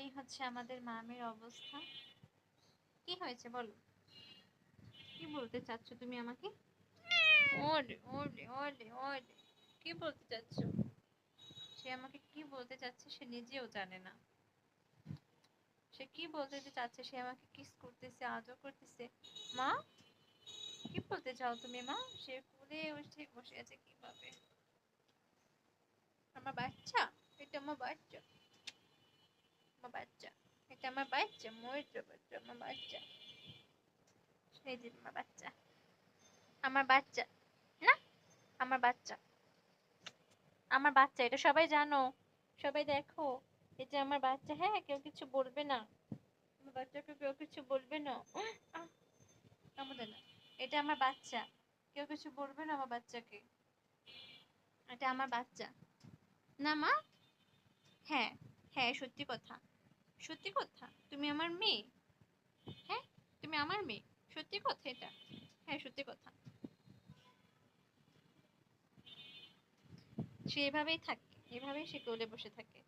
এই হচ্ছে আমাদের মামের অবস্থা। কি হয়েছে বলো? কি বলতে চাচ্ছ তুমি আমাকে? ওরে ওরে ওরে ওরে। কি বলতে চাচ্ছ? সে আমাকে কি বলতে চাচ্ছে সে নিজেও জানে না। সে কি বলতে চাচ্ছে সে আমাকে কিস করতেছে আদর করতেছে। মা কি বলতে চাও তুমি মা? সে কোলে উঠে বসে আছে কীভাবে? আমার বাচ্চা? এটা আমার বাচ্চা। এটা আমার বাচ্চা ময়ূর বাচ্চা আমার বাচ্চা। এই যে আমার বাচ্চা। আমার বাচ্চা, না, আমার বাচ্চা। আমার বাচ্চা, এটা সবাই জানো। সবাই দেখো এটা আমার বাচ্চা হ্যাঁ কেউ কিছু বলবে না। আমার বাচ্চাকে কেউ কিছু বলবে না। আমাদের না। এটা আমার বাচ্চা। কেউ কিছু বলবে না আমার বাচ্চাকে। এটা আমার বাচ্চা। না মা? হ্যাঁ হ্যাঁ সত্যি কথা। সত্যি কথা? তুমি আমার মেয়ে? হ্যাঁ? তুমি আমার মেয়ে? সত্যি কথা এটা? হ্যাঁ সত্যি কথা। সে এভাবেই থাকে, এভাবেই সে কোলে বসে থাকে।